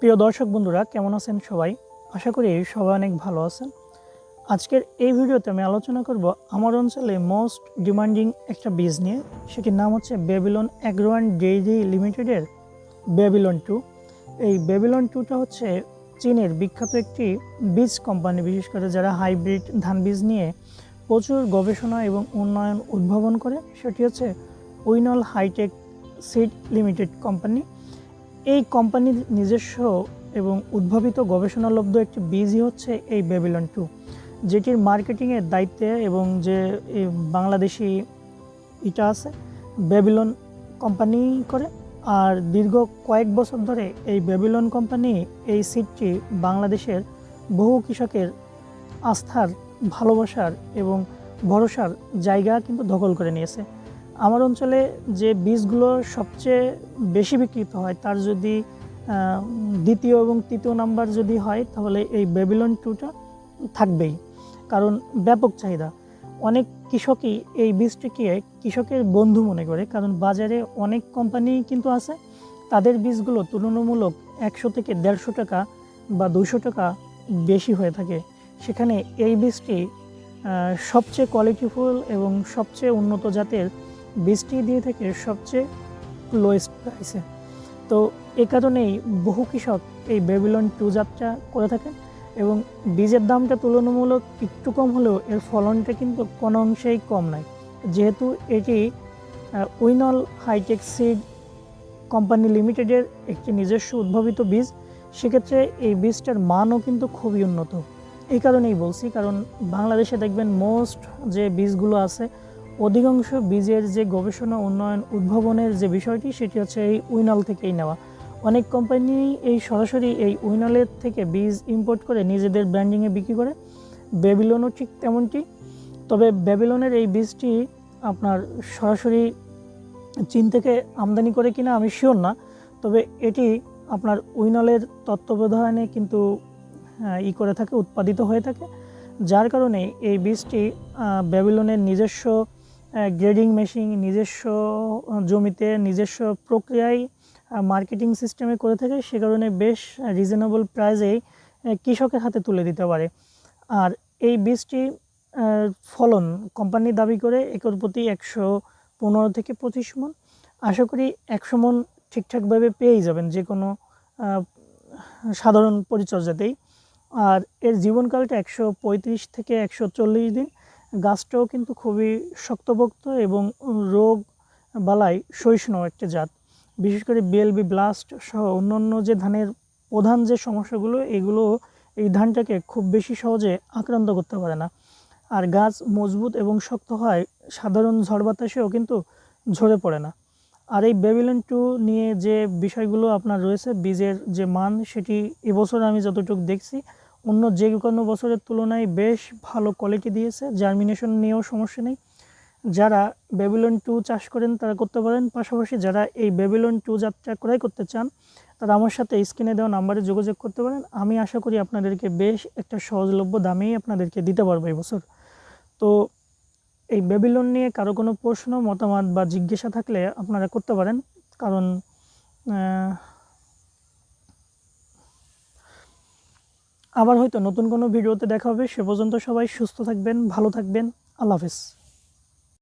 প্রিয় দর্শক বন্ধুরা, কেমন আছেন সবাই? আশা করি সবাই অনেক ভালো আছেন। আজকের এই ভিডিওতে আমি আলোচনা করব আমার অঞ্চলে মোস্ট ডিমান্ডিং একটা বীজ নিয়ে। সেটির নাম হচ্ছে বেবিলন অ্যাগ্রোয়ান ডেইরি লিমিটেডের বেবিলন টু। এই বেবিলন টুটা হচ্ছে চীনের বিখ্যাত একটি বীজ কোম্পানি, বিশেষ করে যারা হাইব্রিড ধান বীজ নিয়ে প্রচুর গবেষণা এবং উন্নয়ন উদ্ভাবন করে। সেটি হচ্ছে উইনল hi tech seed limited company. এই কোম্পানির নিজস্ব এবং উদ্ভাবিত গবেষণালব্ধ একটি বীজই হচ্ছে এই বেবিলন টু যেটির মার্কেটিংয়ের দায়িত্বে এবং যে বাংলাদেশি ইটা আছে বেবিলন কোম্পানি করে। আর দীর্ঘ কয়েক বছর ধরে এই বেবিলন কোম্পানি এই সিটটি বাংলাদেশের বহু কৃষকের আস্থার, ভালোবাসার এবং ভরসার জায়গা কিন্তু দখল করে নিয়েছে। আমার অঞ্চলে যে বীজগুলো সবচেয়ে বেশি বিক্রিত হয়, তার যদি দ্বিতীয় এবং তৃতীয় নাম্বার যদি হয়, তাহলে এই বেবিলন টুটা থাকবেই। কারণ ব্যাপক চাহিদা। অনেক কৃষকই এই বীজটিকে কৃষকের বন্ধু মনে করে, কারণ বাজারে অনেক কোম্পানি কিন্তু আছে, তাদের বীজগুলো তুলনামূলক একশো থেকে দেড়শো টাকা বা দুশো টাকা বেশি হয়ে থাকে। সেখানে এই বীজটি সবচেয়ে কোয়ালিটিফুল এবং সবচেয়ে উন্নত জাতের বীজটি দিয়ে থাকে সবচেয়ে লোয়েস্ট প্রাইসে তো এ কারণেই বহু কৃষক এই বেবিলন টু জাতটা করে থাকেন এবং বীজের দামটা তুলনামূলক একটু কম হলেও এর ফলনটা কিন্তু কোনো অংশেই কম নয় যেহেতু এটি উইনল হাইটেক সিড কোম্পানি লিমিটেডের একটি নিজস্ব উদ্ভাবিত বীজ, সেক্ষেত্রে এই বীজটার মানও কিন্তু খুবই উন্নত। এই কারণেই বলছি, কারণ বাংলাদেশে দেখবেন মোস্ট যে বীজগুলো আছে অধিকাংশ বীজের যে গবেষণা উন্নয়ন উদ্ভাবনের যে বিষয়টি, সেটি হচ্ছে এই উইনাল থেকেই নেওয়া। অনেক কোম্পানি এই সরাসরি এই উইনালের থেকে বীজ ইম্পোর্ট করে নিজেদের ব্র্যান্ডিংয়ে বিক্রি করে। বেবিলনও ঠিক তেমনটি। তবে বেবিলনের এই বীজটি আপনার সরাসরি চীন থেকে আমদানি করে কিনা আমি শিওর না। তবে এটি আপনার উইনালের তত্ত্বাবধানে কিন্তু ই করে থাকে, উৎপাদিত হয়ে থাকে। যার কারণে এই বীজটি ব্যাবিলনের নিজস্ব গ্রেডিং মেশিন নিজস্ব জমিতে নিজস্ব প্রক্রিয়ায় মার্কেটিং সিস্টেমে করে থাকে, সে কারণে বেশ রিজনেবল প্রাইসেই কৃষকের হাতে তুলে দিতে পারে। আর এই বীজটি ফলন কোম্পানি দাবি করে একর প্রতি একশো পনেরো থেকে পঁচিশ মন। আশা করি একশো মন ঠিকঠাকভাবে পেয়েই যাবেন যে কোনো সাধারণ পরিচর্যাতেই। আর এর জীবনকালটা একশো পঁয়ত্রিশ থেকে একশো চল্লিশ দিন। গাছটাও কিন্তু খুবই শক্তপোক্ত এবং রোগ বালাই সহিষ্ণু একটি জাত। বিশেষ করে বিএলবি ব্লাস্ট সহ অন্যান্য যে ধানের প্রধান যে সমস্যাগুলো, এগুলো এই ধানটাকে খুব বেশি সহজে আক্রান্ত করতে পারে না। আর গাছ মজবুত এবং শক্ত হয়, সাধারণ ঝড় বাতাসেও কিন্তু ঝরে পড়ে না। আর এই বেবিলন টু নিয়ে যে বিষয়গুলো আপনার রয়েছে, বীজের যে মান, সেটি এবছর আমি যতটুকু দেখছি অন্য যে কোনো বছরের তুলনায় বেশ ভালো কোয়ালিটি দিয়েছে। জার্মিনেশন নিয়েও সমস্যা নেই। যারা বেবিলন টু চাষ করেন, তারা করতে পারেন। পাশাপাশি যারা এই বেবিলন টু যাত্রা ক্রয় করতে চান, তারা আমার সাথে স্ক্রিনে দেওয়া নাম্বারে যোগাযোগ করতে পারেন। আমি আশা করি আপনাদেরকে বেশ একটা সহজলভ্য দামেই আপনাদেরকে দিতে পারব এই বছর। তো এই বেবিলন নিয়ে কারও কোনো প্রশ্ন, মতামত বা জিজ্ঞাসা থাকলে আপনারা করতে পারেন। কারণ আবার হয়তো নতুন কোনো ভিডিওতে দেখা হবে, সে পর্যন্ত সবাই সুস্থ থাকবেন, ভালো থাকবেন, আল্লাহ হাফিজ।